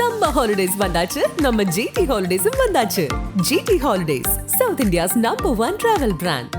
Summer holidays வந்தாச்சு. நம்ம GT ஹாலிடேஸும் வந்தாச்சு. GT Holidays South India's number one travel brand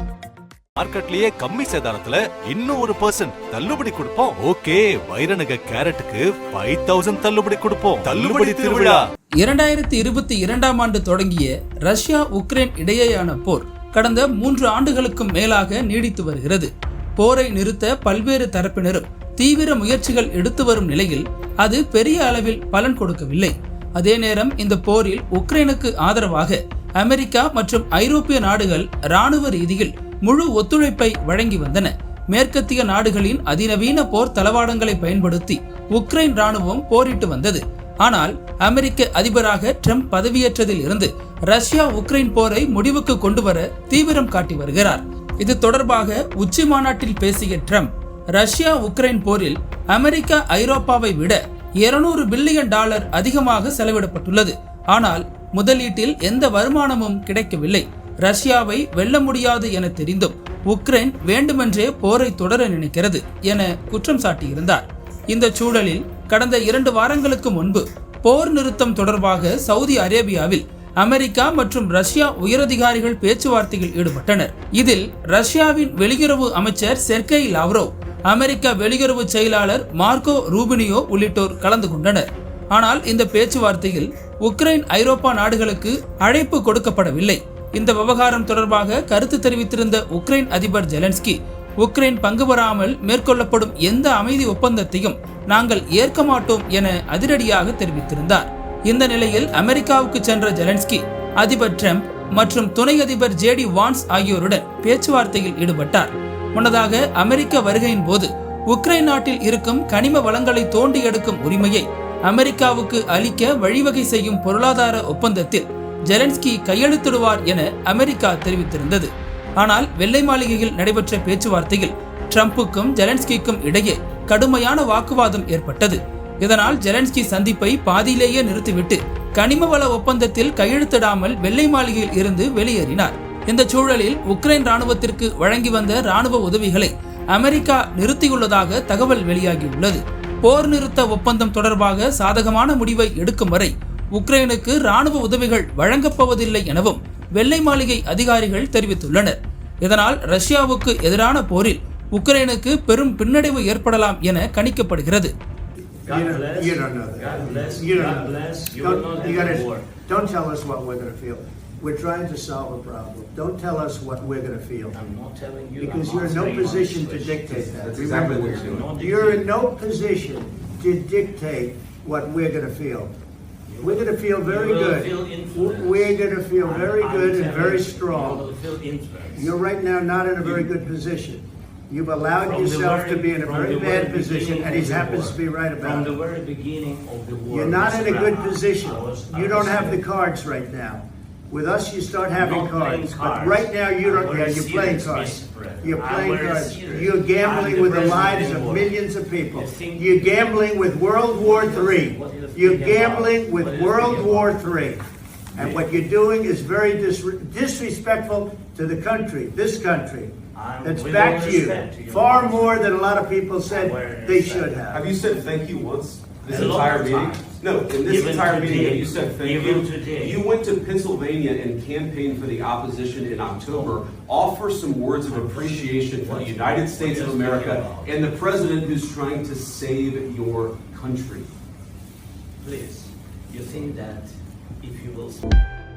மார்க்கெட்லயே கம்மி சேதாரத்துல இன்னும் ஒரு பர்சன்ட் தள்ளுபடி கொடுப்போம். ஓகே வைரநக கேரட்டுக்கு ஃபைவ் தௌசண்ட் தள்ளுபடி கொடுப்போம். தள்ளுபடி திருவிழா. இரண்டாயிரத்தி இருபத்தி இரண்டாம் ஆண்டு தொடங்கிய ரஷ்யா உக்ரைன் இடையேயான போர் கடந்த மூன்று ஆண்டுகளுக்கும் மேலாக நீடித்து வருகிறது. போரை நிறுத்த பல்வேறு தரப்பினரும் தீவிர முயற்சிகள் எடுத்து வரும் நிலையில் அது பெரிய அளவில் பலன் கொடுக்கவில்லை. அதே நேரம் இந்த போரில் உக்ரைனுக்கு ஆதரவாக அமெரிக்கா மற்றும் ஐரோப்பிய நாடுகள் இராணுவ ரீதியில் முழு ஒத்துழைப்பை வழங்கி வந்தன. மேற்கத்திய நாடுகளின் அதிநவீன போர் தளவாடங்களை பயன்படுத்தி உக்ரைன் ராணுவம் போரிட்டு வந்தது. ஆனால் அமெரிக்க அதிபராக ட்ரம்ப் பதவியேற்றதில் இருந்து ரஷ்யா உக்ரைன் போரை முடிவுக்கு கொண்டு வர தீவிரம் காட்டி வருகிறார். இது தொடர்பாக உச்சி மாநாட்டில் பேசிய ட்ரம்ப் ரஷ்யா உக்ரைன் போரில் அமெரிக்கா ஐரோப்பாவை விட 200 பில்லியன் டாலர் அதிகமாக செலவிடப்பட்டுள்ளது. ஆனால் முதலீட்டில் எந்த வருமானமும் கிடைக்கவில்லை. ரஷ்யாவை வெல்ல முடியாது என தெரிந்தும் உக்ரைன் வேண்டுமென்றே போரை தொடர நினைக்கிறது என குற்றம் சாட்டியிருந்தார். இந்த சூழலில் கடந்த இரண்டு வாரங்களுக்கு முன்பு போர் நிறுத்தம் தொடர்பாக சவுதி அரேபியாவில் அமெரிக்கா மற்றும் ரஷ்யா உயரதிகாரிகள் பேச்சுவார்த்தையில் ஈடுபட்டனர். இதில் ரஷ்யாவின் வெளியுறவு அமைச்சர் செர்கை லாவ்ரோவ் அமெரிக்க வெளியுறவு செயலாளர் மார்க்கோ ரூபினியோ உள்ளிட்டோர் கலந்து கொண்டனர். ஆனால் இந்த பேச்சுவார்த்தையில் உக்ரைன் ஐரோப்பா நாடுகளுக்கு அழைப்பு கொடுக்கப்படவில்லை. இந்த விவகாரம் தொடர்பாக கருத்து தெரிவித்திருந்த உக்ரைன் அதிபர் ஜெலன்ஸ்கி உக்ரைன் பங்கு பெறாமல் மேற்கொள்ளப்படும் எந்த அமைதி ஒப்பந்தத்தையும் நாங்கள் ஏற்க மாட்டோம் என அதிரடியாக தெரிவித்திருந்தார். இந்த நிலையில் அமெரிக்காவுக்கு சென்ற ஜெலன்ஸ்கி அதிபர் டிரம்ப் மற்றும் துணை அதிபர் ஜேடி வான்ஸ் ஆகியோருடன் பேச்சுவார்த்தையில் ஈடுபட்டார். முன்னதாக அமெரிக்க வருகையின் போது உக்ரைன் நாட்டில் இருக்கும் கனிம வளங்களை தோண்டி எடுக்கும் உரிமையை அமெரிக்காவுக்கு அளிக்க வழிவகை செய்யும் பொருளாதார ஒப்பந்தத்தில் ஜெலன்ஸ்கி கையெழுத்திடுவார் என அமெரிக்கா தெரிவித்திருந்தது. ஆனால் வெள்ளை மாளிகையில் நடைபெற்ற பேச்சுவார்த்தையில் ட்ரம்புக்கும் ஜெலன்ஸ்கிக்கும் இடையே கடுமையான வாக்குவாதம் ஏற்பட்டது. இதனால் ஜெலன்ஸ்கி சந்திப்பை பாதியிலேயே நிறுத்திவிட்டு கனிமவள ஒப்பந்தத்தில் கையெழுத்திடாமல் வெள்ளை மாளிகையில் இருந்து வெளியேறினார். இந்த சூழலில் உக்ரைன் ராணுவத்திற்கு வழங்கி வந்த ராணுவ உதவிகளை அமெரிக்கா நிறுத்தியுள்ளதாக தகவல் வெளியாகியுள்ளது. போர் நிறுத்த ஒப்பந்தம் தொடர்பாக சாதகமான முடிவை எடுக்கும் வரை உக்ரைனுக்கு ராணுவ உதவிகள் வழங்கப்போவதில்லை எனவும் வெள்ளை மாளிகை அதிகாரிகள் தெரிவித்துள்ளனர். இதனால் ரஷ்யாவுக்கு எதிரான போரில் உக்ரைனுக்கு பெரும் பின்னடைவு ஏற்படலாம் என கணிக்கப்படுகிறது. God You don't, bless. you don't know that. God bless. You don't God know bless. You Don't, not you end gotta, the don't tell us what we're gonna feel. We're trying to solve a problem. Don't tell us what we're gonna feel. I'm not telling you. Because I'm you're in no position to dictate that. That's Remember exactly what you're doing. You're in no position to dictate what we're gonna feel. We're gonna feel very You will good. feel influenced. We're gonna feel I'm- very I'm good and very strong. You will feel influenced. You're right now not in a very good position. You've allowed From yourself very- to be in a from very bad position, and he happens war. to be right From about the it. very beginning of the war. You're not in a good position. I was- I You don't have the cards right now. With us, you start having playing cards, but right now, you don't, yeah, you're playing cards. You're playing cards. serious. You're gambling the with the lives of millions of people. You're gambling with World War III. You're gambling with World War? III. And what you're doing is very dis- disrespectful to the country, this country. I'm That's back to you, respect to you. far more than a lot of people said they should Have have. you said thank you once this A lot entire of meeting? times. No, in this Even entire meeting, today. have you said thank Even you? today. You went to Pennsylvania and campaigned for the opposition in October. Offer some words of appreciation for the United States of America and the president who's trying to save your country. Please, you think that if you will